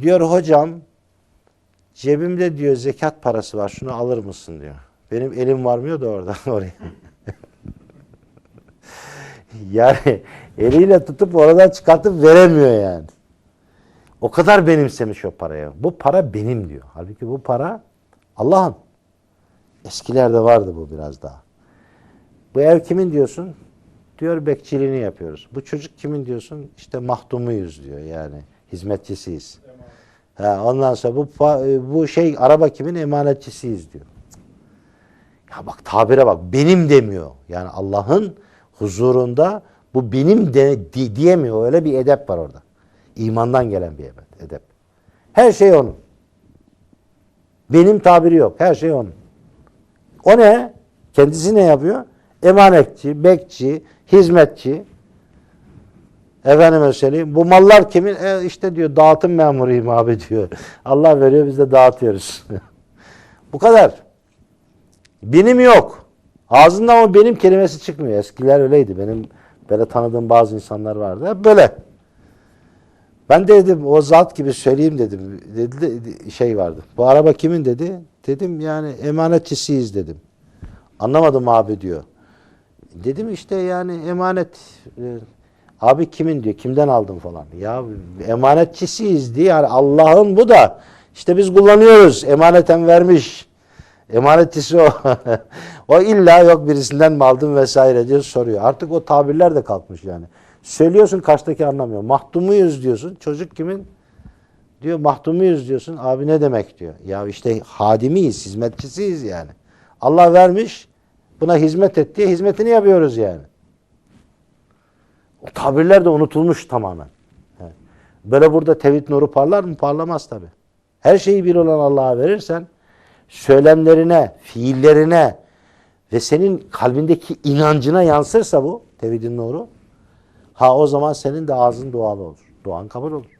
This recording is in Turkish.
Diyor hocam cebimde diyor zekat parası var şunu alır mısın diyor. Benim elim varmıyor da orada oraya. yani eliyle tutup oradan çıkartıp veremiyor yani. O kadar benimsemiş o paraya. Bu para benim diyor. Halbuki bu para Allah'ın. Eskilerde vardı bu biraz daha. Bu ev kimin diyorsun? Diyor bekçiliğini yapıyoruz. Bu çocuk kimin diyorsun? İşte mahdumuyuz diyor yani. Hizmetçisiyiz. Ha, ondan sonra bu pa- bu şey araba kimin emanetçisiyiz diyor. Ya bak tabire bak benim demiyor. Yani Allah'ın huzurunda bu benim de di- diyemiyor. Öyle bir edep var orada. İmandan gelen bir edep. Her şey onun. Benim tabiri yok. Her şey onun. O ne? Kendisi ne yapıyor? Emanetçi, bekçi, hizmetçi. Efendime söyleyeyim. Bu mallar kimin? E işte diyor dağıtım memuruyum abi diyor. Allah veriyor biz de dağıtıyoruz. Bu kadar. Benim yok. Ağzından ama benim kelimesi çıkmıyor. Eskiler öyleydi. Benim böyle tanıdığım bazı insanlar vardı. Hep böyle. Ben de dedim o zat gibi söyleyeyim dedim. Dedi, dedi- şey vardı. Bu araba kimin dedi? Dedim yani emanetçisiyiz dedim. Anlamadım abi diyor. Dedim işte yani emanet e, abi kimin diyor kimden aldın falan. Ya emanetçisiyiz diye yani Allah'ın bu da işte biz kullanıyoruz emaneten vermiş. Emanetçisi o. o illa yok birisinden mi aldın vesaire diye soruyor. Artık o tabirler de kalkmış yani. Söylüyorsun karşıdaki anlamıyor. Mahdumuyuz diyorsun. Çocuk kimin? Diyor mahdumuyuz diyorsun. Abi ne demek diyor. Ya işte hadimiyiz, hizmetçisiyiz yani. Allah vermiş, buna hizmet et diye hizmetini yapıyoruz yani. O tabirler de unutulmuş tamamen. Böyle burada tevhid nuru parlar mı? Parlamaz tabi. Her şeyi bir olan Allah'a verirsen söylemlerine, fiillerine ve senin kalbindeki inancına yansırsa bu tevhidin nuru ha o zaman senin de ağzın dualı olur. Duan kabul olur.